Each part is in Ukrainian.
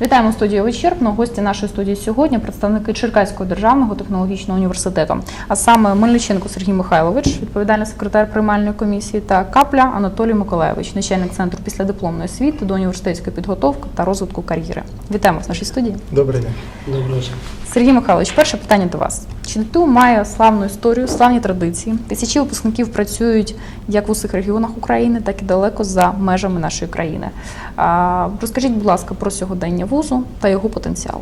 Вітаємо студію вичерпно. Гості нашої студії сьогодні представники Черкаського державного технологічного університету, а саме Мельниченко Сергій Михайлович, відповідальний секретар приймальної комісії, та Капля Анатолій Миколаєвич, начальник центру післядипломної освіти до університетської підготовки та розвитку кар'єри. Вітаємо в нашій студії. Добрий день. Добрий вечір. Сергій Михайлович, перше питання до вас. ЧНТУ має славну історію, славні традиції. Тисячі випускників працюють як в усіх регіонах України, так і далеко за межами нашої країни. Розкажіть, будь ласка, про сьогодення вузу та його потенціал.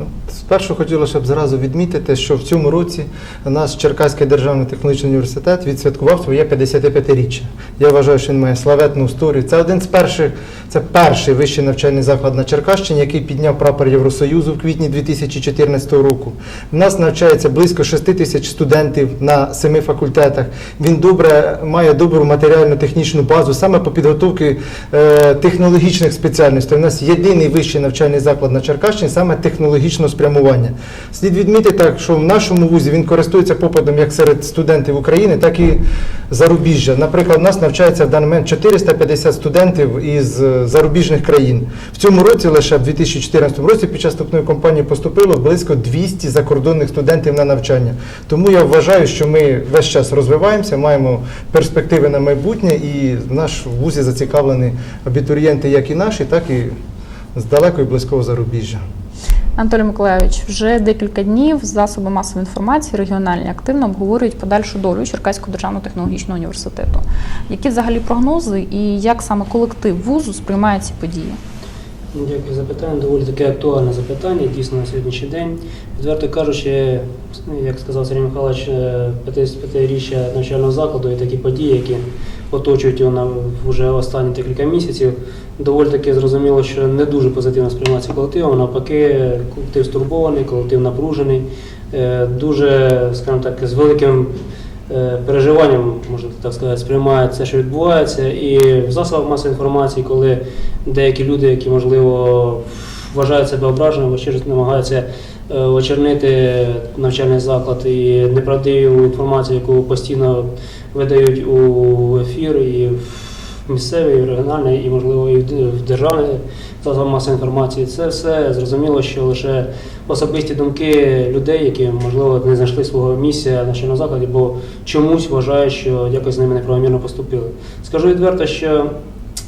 Ну, спершу хотілося б зразу відмітити, що в цьому році наш Черкаський державний технологічний університет відсвяткував своє 55-річчя. Я вважаю, що він має славетну історію. Це один з перших, це перший вищий навчальний заклад на Черкащині, який підняв прапор Євросоюзу в квітні 2014 року. У нас навчається близько 6 тисяч студентів на семи факультетах. Він добре має добру матеріально-технічну базу саме по підготовці е, технологічних спеціальностей. У нас єдиний вищий навчальний заклад на Черкащині саме технологічного спрямування. Слід відмітити, так, що в нашому вузі він користується попитом як серед студентів України, так і зарубіжжя. Наприклад, у нас навчається в даний момент 450 студентів із е, зарубіжних країн. В цьому році лише в 2014 році під час вступної кампанії поступило близько 200 закордонних студентів на навчання. Тому я вважаю, що ми весь час розвиваємося, маємо перспективи на майбутнє, і в наш вузі зацікавлені абітурієнти, як і наші, так і з далекого і близького зарубіжжя. Анатолій Миколаївич, вже декілька днів засоби масової інформації регіональні активно обговорюють подальшу долю Черкаського державного технологічного університету. Які взагалі прогнози і як саме колектив вузу сприймає ці події? Дякую за питання. Доволі таке актуальне запитання, дійсно на сьогоднішній день. Відверто кажучи, як сказав Сергій Михайлович, е, 55-річчя навчального закладу і такі події, які оточують його на вже останні декілька місяців, доволі таки зрозуміло, що не дуже позитивно сприймається колективом. Навпаки, колектив стурбований, колектив напружений, е, дуже, скажімо так, з великим е, переживанням, можна так сказати, сприймають це, що відбувається. І в засобах масової інформації, коли деякі люди, які можливо вважають себе ображеними, щось намагаються е, очернити навчальний заклад і неправдиву інформацію, яку постійно видають у ефір і в місцевий, регіональний, і можливо і в д- в державний засоб масової інформації. Це все зрозуміло, що лише особисті думки людей, які можливо не знайшли свого місця в навчальному закладі, бо чомусь вважають, що якось з ними неправомірно поступили. Скажу відверто, що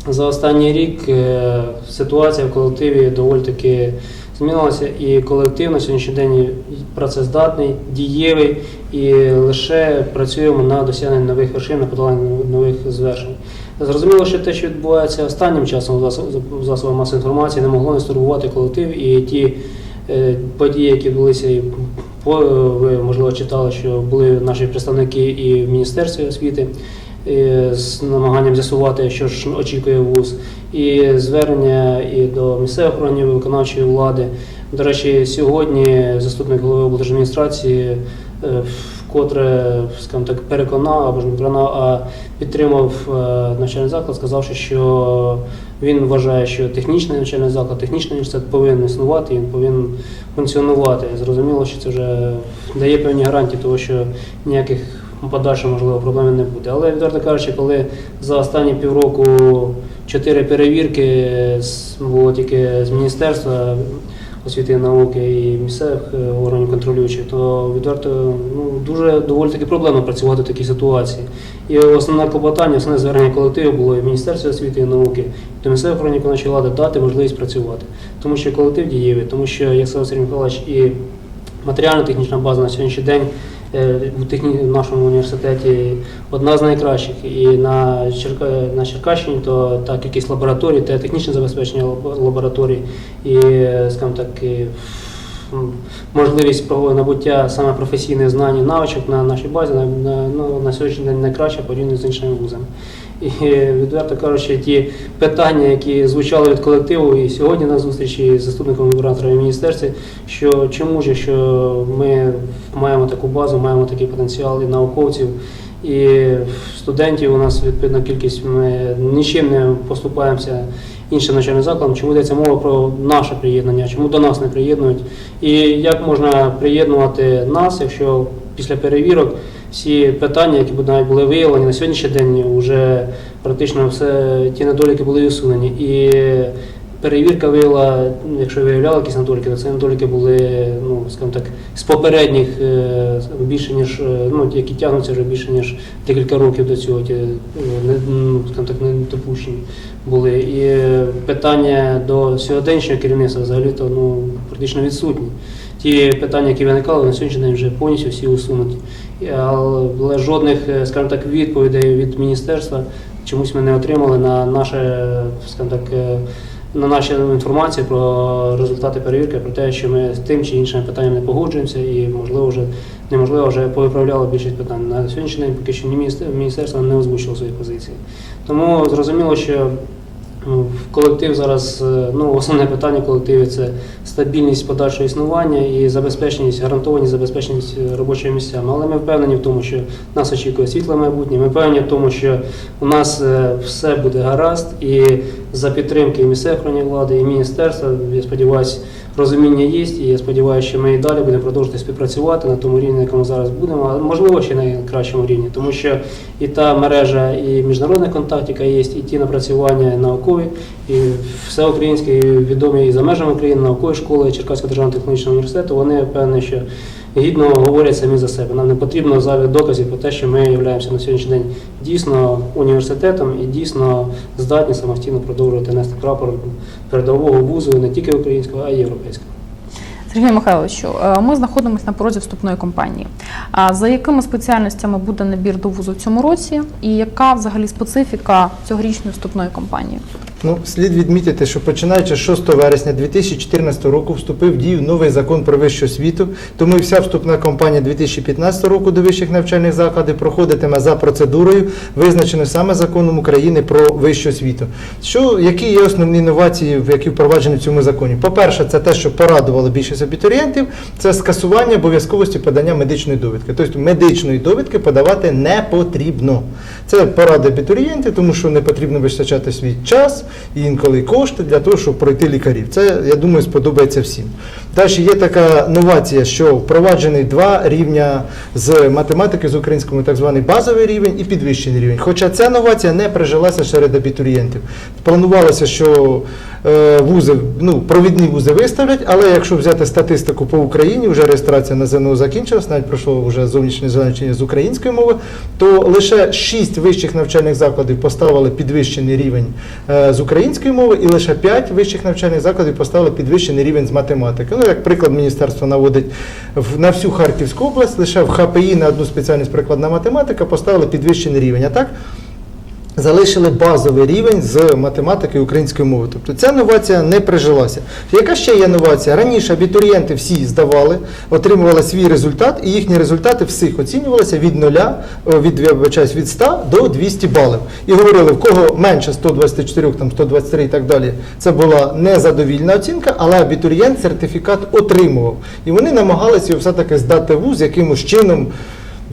за останній рік е, ситуація в колективі доволі таки змінилася, і колектив на сьогоднішній день працездатний, дієвий і лише працюємо на досягненні нових вершин, на подоланні нових звершень. Зрозуміло, що те, що відбувається останнім часом в засобах масової інформації, не могло не стурбувати колектив і ті е, події, які відбулися, і ви можливо читали, що були наші представники і в Міністерстві освіти е, з намаганням з'ясувати, що ж очікує вуз, і звернення і до місцевих органів виконавчої влади. До речі, сьогодні заступник голови облдержадміністрації е, вкотре, скажімо так, переконав або ж не переконав, а підтримав е, навчальний заклад, сказавши, що він вважає, що технічний навчальний заклад, технічний університет повинен існувати, він повинен функціонувати. Зрозуміло, що це вже дає певні гарантії того, що ніяких подальших, можливо, проблем не буде. Але відверто кажучи, коли за останні півроку чотири перевірки було тільки з міністерства освіти і науки і місцевих е, органів контролюючих, то відверто ну, дуже доволі таки проблемно працювати в такій ситуації. І основне клопотання, основне звернення колективу було і в Міністерстві освіти і науки, і до місцевих органів виконавчої влади дати можливість працювати. Тому що колектив дієвий, тому що, як сказав Сергій Михайлович, і матеріально-технічна база на сьогоднішній день е, в техні... в нашому університеті одна з найкращих. І на, Черка... на Черкащині то та кількість лабораторій, те технічне забезпечення лабораторії і, скажімо так, і, можливість набуття саме професійних знань і навичок на нашій базі на, на, ну, на сьогоднішній день найкраще порівняно з іншими вузами. І відверто кажучи, ті питання, які звучали від колективу і сьогодні на зустрічі з заступником губернатора в міністерстві, що чому ж, що ми маємо таку базу, маємо такий потенціал і науковців, і студентів у нас відповідна кількість, ми нічим не поступаємося іншим навчальним закладам, чому йдеться мова про наше приєднання, чому до нас не приєднують, і як можна приєднувати нас, якщо після перевірок всі питання, які навіть були виявлені на сьогоднішній день, вже практично все ті недоліки були усунені. І перевірка виявила, ну, якщо виявляла якісь недоліки, то це недоліки були, ну, скажімо так, з попередніх е, більше ніж, е, ну, які тягнуться вже більше ніж декілька років до цього, ті, е, не, ну, скажімо так, не допущені були. І питання до сьогоднішнього керівництва взагалі-то ну, практично відсутні. Ті питання, які виникали, на сьогоднішній день вже повністю всі усунуті. Але жодних, е, скажімо так, відповідей від міністерства чомусь ми не отримали на наше, скажімо так, е, на нашу інформацію про результати перевірки, про те, що ми з тим чи іншим питанням не погоджуємося і можливо вже неможливо вже повиправляли більшість питань. На сьогоднішній день поки що ні міністерство не озвучило свої позиції. Тому зрозуміло, що колектив зараз е, ну, основне питання в колективі це стабільність подальшого існування і забезпеченість, гарантованість забезпеченість е, робочими місцями. Але ми впевнені в тому, що нас очікує світле майбутнє. Ми впевнені в тому, що у нас е, все буде гаразд, і за підтримки і місцевої влади, і міністерства, я сподіваюся, розуміння є, і я сподіваюся, що ми і далі будемо продовжувати співпрацювати на тому рівні, на якому зараз будемо, а можливо ще на кращому рівні, тому що і та мережа і міжнародна контактика є, і ті напрацювання наукові, і всеукраїнські і відомі і за межами України наукові школи Черкаського державного технологічного університету, вони певні, що гідно говорять самі за себе. Нам не потрібно зайвих доказів про те, що ми являємося на сьогоднішній день дійсно університетом і дійсно здатні самостійно продовжувати нести прапор передового вузу не тільки українського, а й європейського. Сергію Михайловичу, е, ми знаходимося на порозі вступної. А за якими спеціальностями буде набір до вузу в цьому році, і яка взагалі специфіка цьогорічної вступної кампанії? Ну, слід відмітити, що починаючи з 6 вересня 2014 року вступив в дію новий закон про вищу освіту, тому і вся вступна кампанія 2015 року до вищих навчальних закладів проходитиме за процедурою, визначеною саме законом України про вищу освіту. Що, які є основні інновації, які впроваджені в цьому законі? По-перше, це те, що порадувало більшість абітурієнтів, це скасування обов'язковості подання медичної довідки. Тобто медичної довідки подавати не потрібно. Це порада абітурієнтів, тому що не потрібно вистачати свій час і інколи кошти для того, щоб пройти лікарів. Це, я думаю, сподобається всім. Далі є така новація, що впроваджений два рівня з математики з українському, так званий базовий рівень і підвищений рівень. Хоча ця новація не прижилася серед абітурієнтів. Планувалося, що вузи, ну, провідні вузи виставлять, але якщо взяти статистику по Україні, вже реєстрація на ЗНО закінчилась, навіть пройшло вже зовнішнє значення з української мови, то лише 6 вищих навчальних закладів поставили підвищений рівень е, з української мови, і лише 5 вищих навчальних закладів поставили підвищений рівень з математики. Ну, як приклад, міністерство наводить на всю Харківську область, лише в ХПІ на одну спеціальність прикладна математика поставили підвищений рівень. А так залишили базовий рівень з математики і української мови. Тобто ця новація не прижилася. Яка ще є новація? Раніше абітурієнти всі здавали, отримували свій результат, і їхні результати всіх оцінювалися від 0, від, я вибачаюсь, від 100 до 200 балів. І говорили, в кого менше 124, там 123 і так далі. Це була незадовільна оцінка, але абітурієнт сертифікат отримував. І вони намагалися все-таки здати вуз якимось чином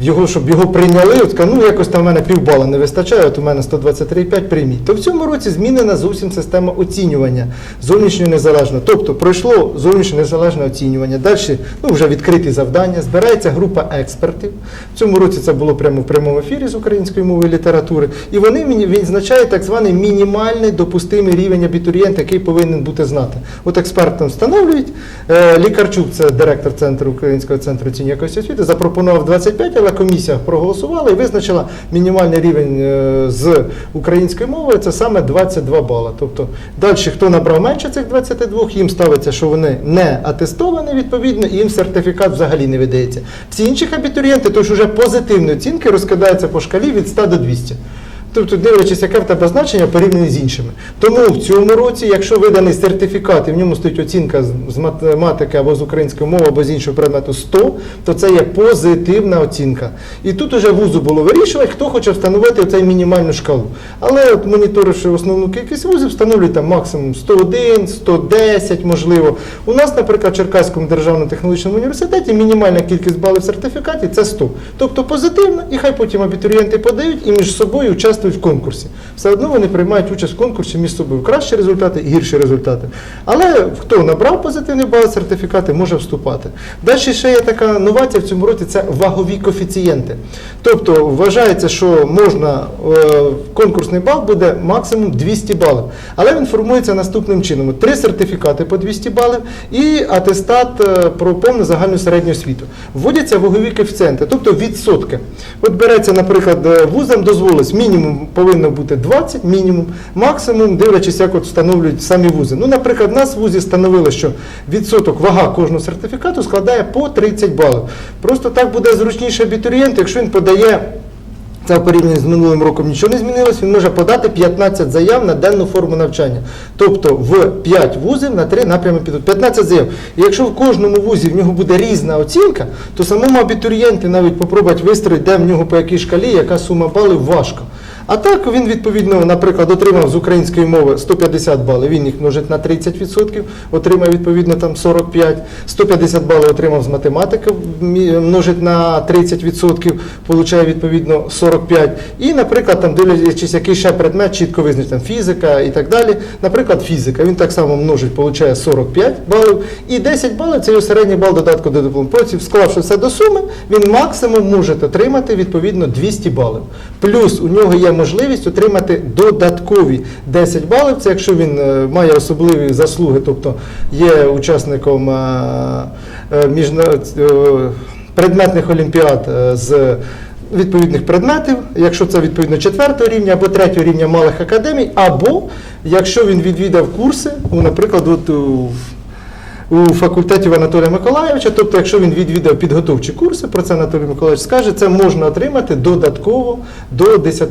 його, щоб його прийняли, от ну якось там в мене півбала не вистачає, от у мене 123,5 прийміть. То в цьому році змінена зовсім система оцінювання зовнішнього незалежного. Тобто пройшло зовнішнє незалежне оцінювання. Далі ну, вже відкриті завдання, збирається група експертів. В цьому році це було прямо в прямому ефірі з української мови і літератури. І вони міні- відзначають так званий мінімальний допустимий рівень абітурієнта, який повинен бути знати. От експертам встановлюють. Е, Лікарчук, це директор центру Українського центру оцінювання якості освіти, запропонував 25, але комісія проголосувала і визначила мінімальний рівень е, з української мови, це саме 22 бала. Тобто далі, хто набрав менше цих 22, їм ставиться, що вони не атестовані відповідно, і їм сертифікат взагалі не видається. Всі інші абітурієнти, тож вже позитивні оцінки розкидаються по шкалі від 100 до 200. Тобто, дивлячись, яке в значення порівняно з іншими. Тому в цьому році, якщо виданий сертифікат і в ньому стоїть оцінка з- математики або з української мови, або з іншого предмету 100, то це є позитивна оцінка. І тут уже вузу було вирішувати, хто хоче встановити оцей мінімальну шкалу. Але от моніторивши основну кількість вузів, встановлюють там максимум 101, 110, можливо. У нас, наприклад, в Черкаському державному технологічному університеті мінімальна кількість балів в сертифікаті це 100. Тобто позитивно, і хай потім абітурієнти подають і між собою участвують участвують в конкурсі. Все одно вони приймають участь в конкурсі між собою. Кращі результати і гірші результати. Але хто набрав позитивний бал сертифікати, може вступати. Далі ще є така новація в цьому році це вагові коефіцієнти. Тобто вважається, що можна е, конкурсний бал буде максимум 200 балів. Але він формується наступним чином: три сертифікати по 200 балів і атестат е, про повну загальну середню освіту. Вводяться вагові коефіцієнти, тобто відсотки. От береться, наприклад, е, вузам дозволить, мінімум повинно бути 20, мінімум, максимум, дивлячись, як от встановлюють самі вузи. Ну, наприклад, в нас в вузі встановили, що відсоток вага кожного сертифікату складає по 30 балів. Просто так буде зручніше абітурієнту, якщо він подає. Це в порівнянні з минулим роком нічого не змінилось. Він може подати 15 заяв на денну форму навчання. Тобто в 5 вузів на 3 напрями підуть. 15 заяв. І якщо в кожному вузі в нього буде різна оцінка, то самому абітурієнті навіть попробувати вистроїти, де в нього по якій шкалі, яка сума балів важко. А так він відповідно, наприклад, отримав з української мови 150 балів, він їх множить на 30%, отримає відповідно там 45, 150 балів отримав з математики, множить на 30%, получає відповідно 45. І, наприклад, там дивлячись, який ще предмет чітко визначений, там фізика і так далі. Наприклад, фізика, він так само множить, получає 45 балів, і 10 балів це його середній бал додатку до диплому. Потім, склавши все до суми, він максимум може отримати відповідно 200 балів. Плюс у нього є можливість отримати додаткові 10 балів. Це якщо він е, має особливі заслуги, тобто є учасником е, е, предметних олімпіад з відповідних предметів, якщо це відповідно четвертого рівня або третього рівня малих академій, або якщо він відвідав курси, ну, наприклад, от у у факультеті Анатолія Миколаєвича, тобто, якщо він відвідав підготовчі курси, про це Анатолій Миколаївич скаже, це можна отримати додатково до 10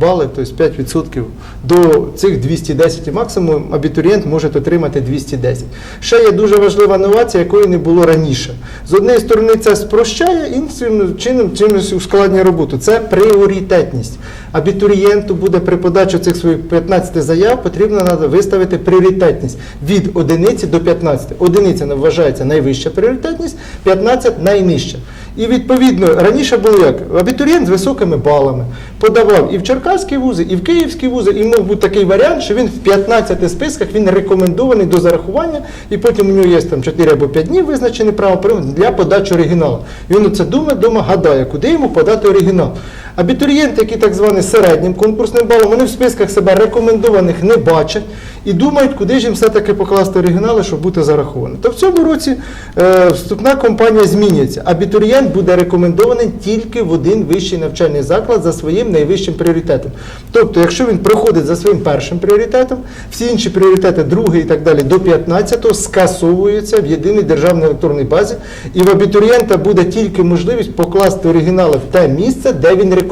балів, тобто 5% до цих 210 і максимум абітурієнт може отримати 210. Ще є дуже важлива новація, якої не було раніше. З однієї сторони, це спрощає, іншим чином чимось ускладнює роботу. Це пріоритетність. Абітурієнту буде при подачі цих своїх 15 заяв потрібно виставити пріоритетність від одиниці до 15. Одиниця вважається найвища пріоритетність, 15 найнижча. І відповідно раніше було як абітурієнт з високими балами подавав і в Черкаські вузи, і в Київські вузи, і мог бути такий варіант, що він в 15 списках він рекомендований до зарахування, і потім у нього є там 4 або 5 днів визначений право для подачі оригіналу. І він це думає, дома гадає, куди йому подати оригінал. Абітурієнти, які так звані середнім конкурсним балом, вони в списках себе рекомендованих не бачать і думають, куди ж їм все-таки покласти оригінали, щоб бути зарахованим. То в цьому році е, вступна кампанія змінюється. Абітурієнт буде рекомендований тільки в один вищий навчальний заклад за своїм найвищим пріоритетом. Тобто, якщо він проходить за своїм першим пріоритетом, всі інші пріоритети, другий і так далі, до 15-го скасовуються в єдиній державній електронній базі, і в абітурієнта буде тільки можливість покласти оригінали в те місце, де він рекомендований.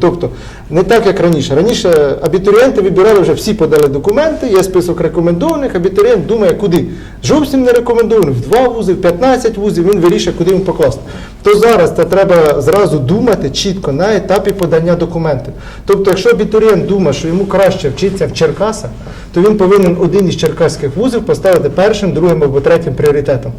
Тобто, не так, як раніше. Раніше абітурієнти вибирали вже всі подали документи, є список рекомендованих, абітурієнт думає, куди. Зовсім не рекомендований, в два вузи, в 15 вузів, він вирішує, куди він покласти. То зараз це треба зразу думати чітко на етапі подання документів. Тобто, якщо абітурієнт думає, що йому краще вчитися в Черкасах, то він повинен один із черкаських вузів поставити першим, другим або третім пріоритетом.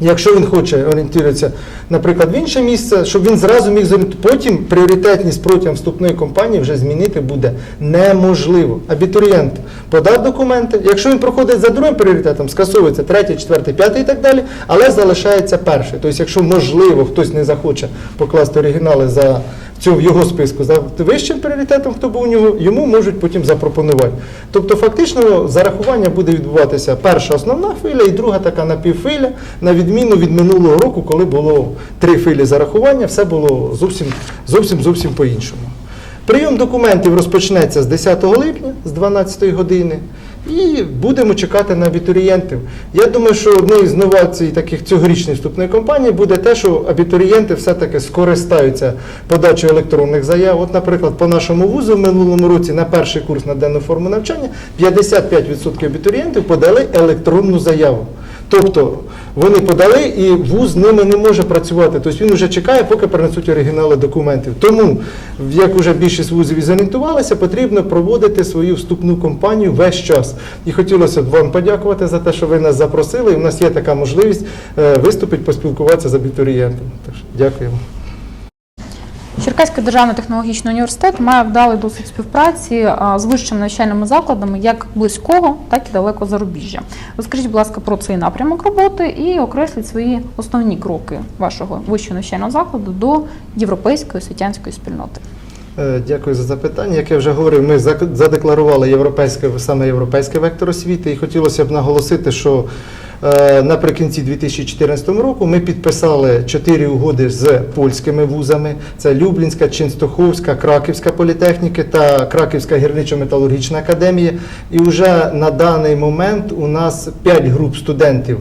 Якщо він хоче орієнтуватися, наприклад, в інше місце, щоб він зразу міг потім пріоритетність протягом вступної кампанії вже змінити буде неможливо. Абітурієнт подав документи. Якщо він проходить за другим пріоритетом, скасовується третій, четвертий, п'ятий і так далі, але залишається перший. Тобто, якщо можливо хтось не захоче покласти оригінали за в його списку за вищим пріоритетом, хто був у нього, йому можуть потім запропонувати. Тобто, фактично, зарахування буде відбуватися перша основна хвиля і друга така напівхвиля, на відміну від минулого року, коли було три хвилі зарахування, все було зовсім зовсім зовсім по-іншому. Прийом документів розпочнеться з 10 липня, з 12 години. І будемо чекати на абітурієнтів. Я думаю, що однією з новацій таких цьогорічної вступної кампанії буде те, що абітурієнти все-таки скористаються подачею електронних заяв. От, наприклад, по нашому вузу в минулому році на перший курс на денну форму навчання 55% абітурієнтів подали електронну заяву. Тобто вони подали і вуз з ними не може працювати. Тобто він вже чекає, поки принесуть оригінали документів. Тому, як вже більшість вузів і зорієнтувалися, потрібно проводити свою вступну кампанію весь час. І хотілося б вам подякувати за те, що ви нас запросили. І в нас є така можливість е, виступити, поспілкуватися з абітурієнтами. Тож, дякуємо. Черкаський державний технологічний університет має вдалий досвід співпраці з вищими навчальними закладами як близького, так і далеко зарубіжжя. Розкажіть, будь ласка, про цей напрямок роботи і окресліть свої основні кроки вашого вищого навчального закладу до європейської освітянської спільноти. Е, Дякую за запитання. Як я вже говорив, ми задекларували європейське, саме європейський вектор освіти, і хотілося б наголосити, що наприкінці 2014 року ми підписали чотири угоди з польськими вузами: це Люблінська, Ченстоховська, Краківська політехніки та Краківська гірничо-металургічна академія. І вже на даний момент у нас 5 груп студентів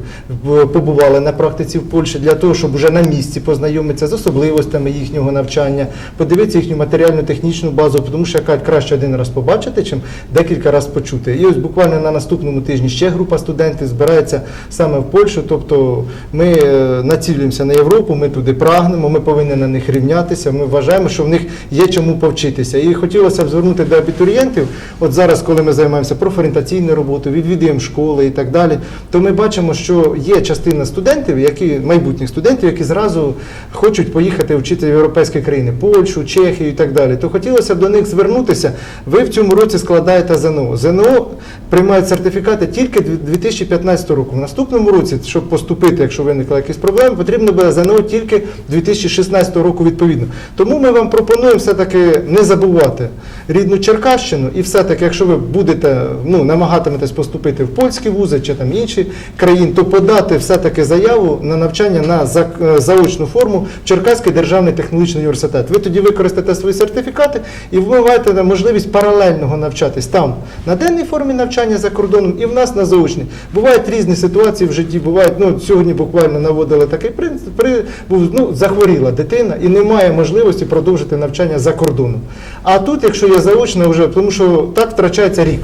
побували на практиці в Польщі для того, щоб вже на місці познайомитися з особливостями їхнього навчання, подивитися їхню матеріально-технічну базу, тому що яка краще один раз побачити, чим декілька разів почути. І ось буквально на наступному тижні ще група студентів збирається саме в Польщу. Тобто ми е, націлюємося на Європу, ми туди прагнемо, ми повинні на них рівнятися. Ми вважаємо, що в них є чому повчитися. І хотілося б звернути до абітурієнтів. От зараз, коли ми займаємося профорієнтаційною роботою, відвідуємо школи і так далі, то ми бачимо, що є частина студентів, які майбутніх студентів, які зразу хочуть поїхати вчити в європейські країни, Польщу, Чехію і так далі. То хотілося б до них звернутися. Ви в цьому році складаєте ЗНО. ЗНО приймають сертифікати тільки 2015 року. Наступному році, щоб поступити, якщо виникла якісь проблеми, потрібно буде ЗНО тільки 2016 року відповідно. Тому ми вам пропонуємо все-таки не забувати рідну Черкащину, і все-таки, якщо ви будете ну, намагатиметесь поступити в польські вузи чи там інші країни, то подати все-таки заяву на навчання на е, заочну форму в Черкаський державний технологічний університет. Ви тоді використаєте свої сертифікати і ви маєте можливість паралельного навчатись там на денній формі навчання за кордоном і в нас на заочній. Бувають різні ситуації в житті. Бувають, ну сьогодні буквально наводили такий принцип. При був ну захворіла дитина і немає можливості продовжити навчання за кордоном. А тут, якщо є заочно, вже тому що так втрачається рік.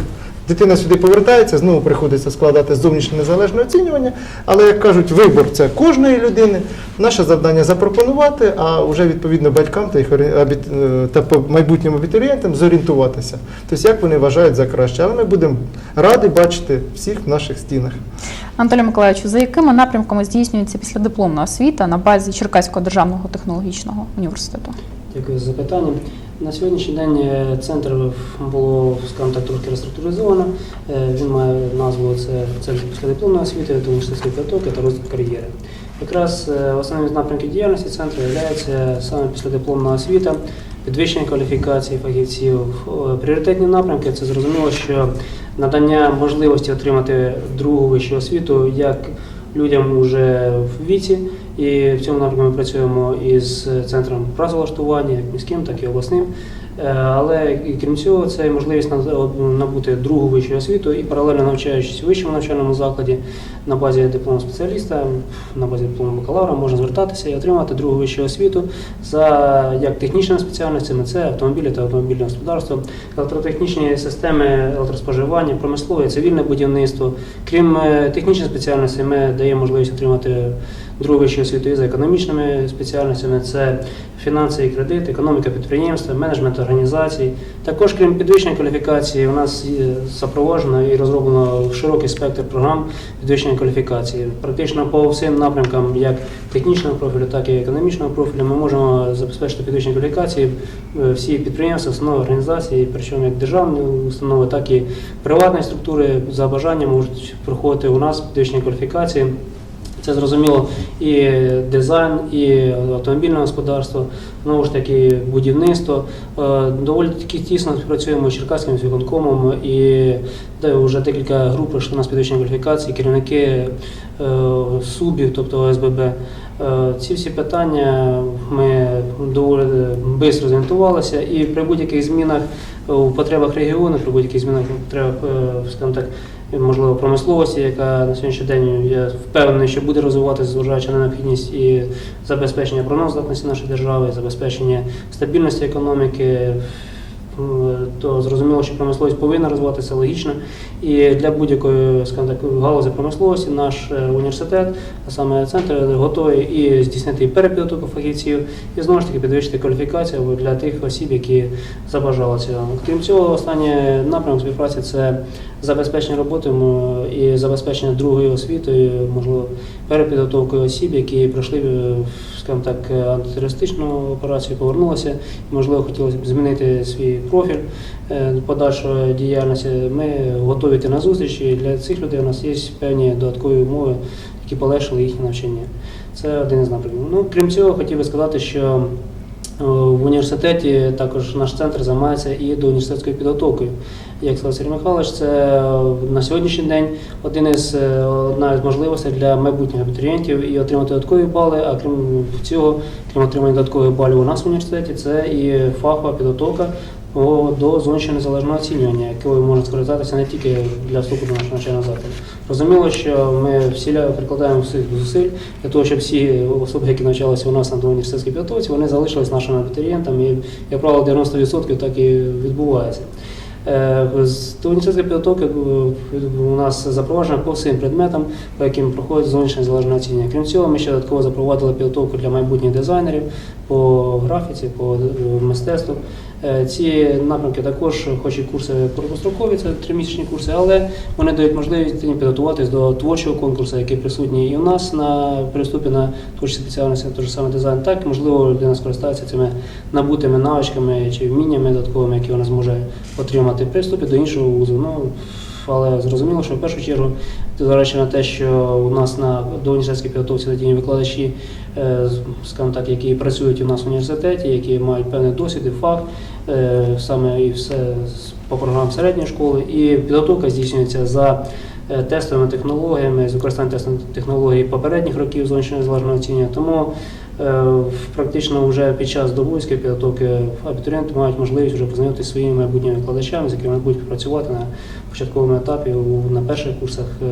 Дитина сюди повертається, знову приходиться складати зовнішнє незалежне оцінювання. Але як кажуть, вибор це кожної людини. Наше завдання запропонувати, а вже відповідно батькам та їх е, та по- майбутнім абітурієнтам зорієнтуватися. Тобто, як вони вважають за краще. Але ми будемо раді бачити всіх в наших стінах. Анатолій Миколаївич, за якими напрямками здійснюється післядипломна освіта на базі Черкаського державного технологічного університету? Дякую за запитання. На сьогоднішній день е, центр було, скажімо так, трохи реструктуризовано. Е, Він має назву це Центр післядипломної освіти, університетської підготовки та розвитку кар'єри. Якраз е, основним з напрямків діяльності центру є саме післядипломна освіта, підвищення кваліфікації фахівців. Пріоритетні напрямки це зрозуміло, що надання можливості отримати другу вищу освіту як людям уже в віці, і в цьому напрямку ми працюємо із центром працевлаштування, як міським, так і обласним. Е, Але крім цього, це можливість набути другу вищу освіту і паралельно навчаючись у вищому навчальному закладі на базі диплому спеціаліста, на базі диплому бакалавра можна звертатися і отримати другу вищу освіту за як технічними спеціальностями, це автомобілі та автомобільне господарство, електротехнічні системи електроспоживання, промислове, цивільне будівництво. Крім е, технічних спеціальностей, ми даємо можливість отримати другу вищу освіту і за економічними спеціальностями. Це фінанси і кредит, економіка підприємства, менеджмент організацій. Також, крім підвищення кваліфікації, у нас запроваджено і розроблено широкий спектр програм підвищення кваліфікації. Практично по всім напрямкам, як технічного профілю, так і економічного профілю, ми можемо забезпечити підвищення кваліфікації е, всі підприємства, установи організації, причому як державні установи, так і приватні структури за бажанням можуть проходити у нас підвищення кваліфікації. Це зрозуміло і дизайн, і автомобільне господарство, знову ж таки, будівництво. Е, Доволі таки тісно співпрацюємо з Черкаським виконкомом і де вже декілька груп пройшли у нас підвищення кваліфікації, керівники е, СУБів, тобто ОСББ. Е, Ці всі питання ми доволі швидко зорієнтувалися і при будь-яких змінах у потребах регіону, при будь-яких змінах потребах, скажімо так, можливо, промисловості, яка на сьогоднішній день я впевнений, що буде розвиватися, зважаючи на необхідність і забезпечення обороноздатності нашої держави, і забезпечення стабільності економіки. е, То зрозуміло, що промисловість повинна розвиватися логічно. І для будь-якої так, галузі промисловості наш е, університет, а саме центр, готовий і здійснити перепідготовку фахівців, і знову ж таки підвищити кваліфікацію для тих осіб, які забажали цього. Крім цього, останній напрямок співпраці це забезпечення роботою е, і забезпечення другою освітою, можливо, перепідготовкою осіб, які пройшли, е, скажімо так, е, антитерористичну операцію, повернулися, можливо, хотілося б змінити свій профіль е, подальшої діяльності. Ми готові йти на зустріч, і для цих людей у нас є певні додаткові умови, які полегшили їхнє навчання. Це один із напрямків. Ну, крім цього, хотів би сказати, що в університеті також наш центр займається і до університетською підготовкою. Як сказав Сергій Михайлович, це е, на сьогоднішній день один із е, одна із можливостей для майбутніх абітурієнтів і отримати додаткові бали. А крім цього, крім отримання додаткових балів у нас в університеті, це і фахова підготовка до зовнішнього незалежного оцінювання, якою можна скористатися не тільки для вступу до нашого навчального закладу. Зрозуміло, що ми всіля прикладаємо всіх зусиль для того, щоб всі особи, які навчалися у нас на університетській підготовці, вони залишились нашими абітурієнтами. І, як правило, 90% так і відбувається. Е, З до університетської е, у нас запроваджено по всім предметам, по яким проходить зовнішнє залежне оцінювання. Крім цього, ми ще додатково запровадили підготовку для майбутніх дизайнерів по графіці, по е, мистецтву. Е, Ці напрямки також, хоч і курси короткострокові, це тримісячні курси, але вони дають можливість підготуватись до творчого конкурсу, який присутній і у нас на переступі на творчі спеціальності, той же саме дизайн. Так, можливо, людина скористається цими набутими навичками чи вміннями додатковими, які вона зможе отримати приступі до іншого вузу. Ну, але зрозуміло, що в першу чергу, зважаючи на те, що у нас на до університетській підготовці задіяні викладачі, е, скажімо так, які працюють у нас в університеті, які мають певний досвід і фах, е, саме і все по програмам середньої школи, і підготовка здійснюється за е, тестовими технологіями, з використанням тестових технологій попередніх років зовнішнього незалежного оцінювання. Тому практично вже під час довольської підготовки абітурієнти мають можливість вже познайомитися своїми майбутніми викладачами, з якими будуть працювати на початковому етапі на перших курсах е,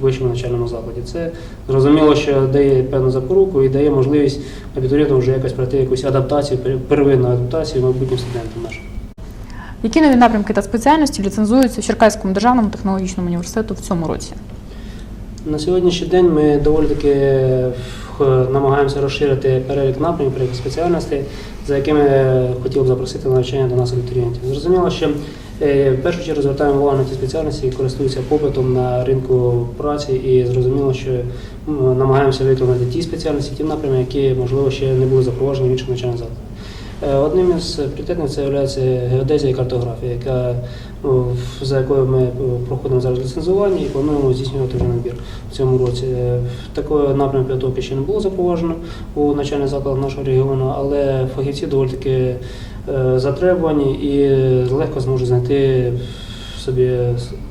в вищому навчальному закладі. Це зрозуміло, що дає певну запоруку і дає можливість абітурієнтам вже якось пройти якусь адаптацію, первинну адаптацію майбутнім студентам нашим. Які нові напрямки та спеціальності ліцензуються в Черкаському державному технологічному університету в цьому році? На сьогоднішній день ми доволі таки е, намагаємося розширити перелік напрямів, перелік спеціальностей, за якими хотів б запросити на навчання до нас абітурієнтів. Зрозуміло, що е, в першу чергу звертаємо увагу на ті спеціальності, які користуються попитом на ринку праці, і зрозуміло, що намагаємося виконати ті спеціальності, ті напрями, які можливо ще не були запроваджені в інших навчальних закладах. Е, Одним із пріоритетних це є геодезія і картографія, яка ну, за якою ми е, проходимо зараз ліцензування і плануємо здійснювати вже набір в цьому році. Е, Такого напрямку підготовки ще не було запроваджено у навчальних закладах нашого регіону, але фахівці доволі таки затребувані і легко зможуть знайти собі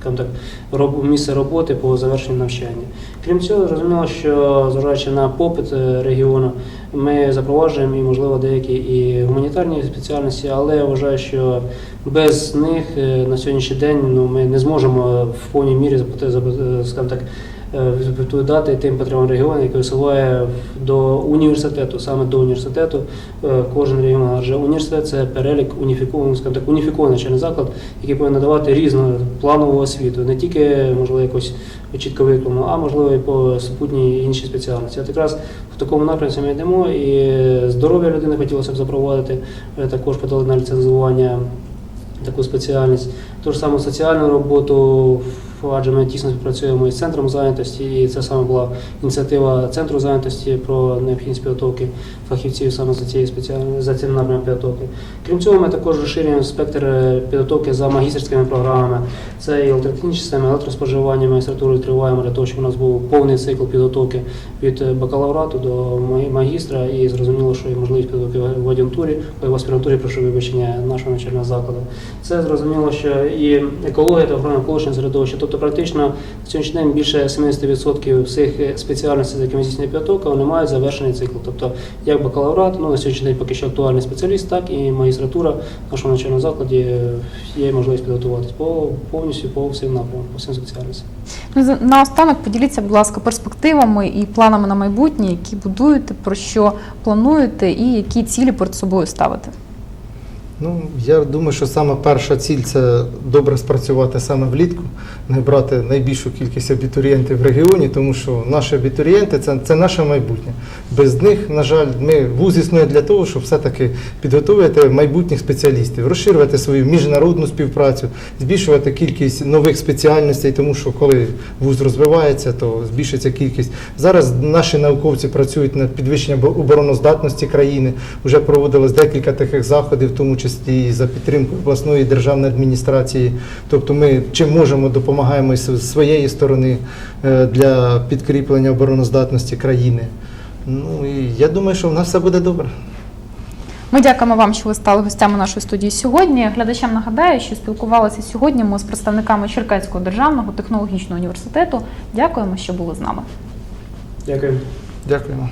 так, місце роботи по завершенню навчання. Крім цього, зрозуміло, що зважаючи на попит регіону, ми запроваджуємо і, можливо, деякі і гуманітарні спеціальності, але я вважаю, що без них е, на сьогоднішній день ну, ми не зможемо в повній мірі запити- скажімо так, е, відповідати тим потребам регіону, який висуває до університету, саме до університету. Е, Кожен регіон, адже університет це перелік уніфікований, скажімо так, уніфікований навчальний заклад, який повинен надавати різну планову освіту, не тільки можливо якось чітко виконану, а можливо і по супутній іншій спеціальності. От якраз в такому напрямці ми йдемо, і здоров'я людини хотілося б запровадити, Е, також подали на ліцензування таку спеціальність. Ту ж саму соціальну роботу, адже ми тісно співпрацюємо із центром зайнятості, і це саме була ініціатива центру зайнятості про необхідність підготовки фахівців саме за цією за цим напрямом підготовки. Крім цього, ми також розширюємо спектр е, підготовки за магістерськими програмами. Це і електротехнічні системи, електроспоживання, магістратуру відкриваємо для того, щоб у нас був повний цикл підготовки від е, бакалаврату до магістра, і зрозуміло, що є можливість підготовки в ад'юнктурі, в аспірантурі, прошу вибачення нашого навчального закладу. Це зрозуміло, що і екологія та охорона навколишнього середовища, тобто практично на сьогоднішній день більше 70% всіх е, спеціальностей, з якими здійснює підготовка, вони мають завершений цикл. Тобто як бакалаврат, ну на сьогоднішній день поки що актуальний спеціаліст, так і магістратура в нашому навчальному закладі е, є можливість підготуватись по повністю по всім напрямам, по всім спеціальностям. Ну, останок наостанок поділіться, будь ласка, перспективами і планами на майбутнє, які будуєте, про що плануєте і які цілі перед собою ставите. Ну, я думаю, що саме перша ціль це добре спрацювати саме влітку, не брати найбільшу кількість абітурієнтів в регіоні, тому що наші абітурієнти це, це наше майбутнє. Без них, на жаль, ми вуз існує для того, щоб все-таки підготувати майбутніх спеціалістів, розширювати свою міжнародну співпрацю, збільшувати кількість нових спеціальностей, тому що коли вуз розвивається, то збільшиться кількість. Зараз наші науковці працюють над підвищенням обороноздатності країни. Вже проводилось декілька таких заходів, в тому числі і за підтримкою обласної державної адміністрації. Тобто ми чим можемо допомагаємо з своєї сторони е, для підкріплення обороноздатності країни. Ну і я думаю, що в нас все буде добре. Ми дякуємо вам, що ви стали гостями нашої студії сьогодні. Глядачам нагадаю, що спілкувалися сьогодні ми з представниками Черкаського державного технологічного університету. Дякуємо, що були з нами. Дякую. Дякуємо.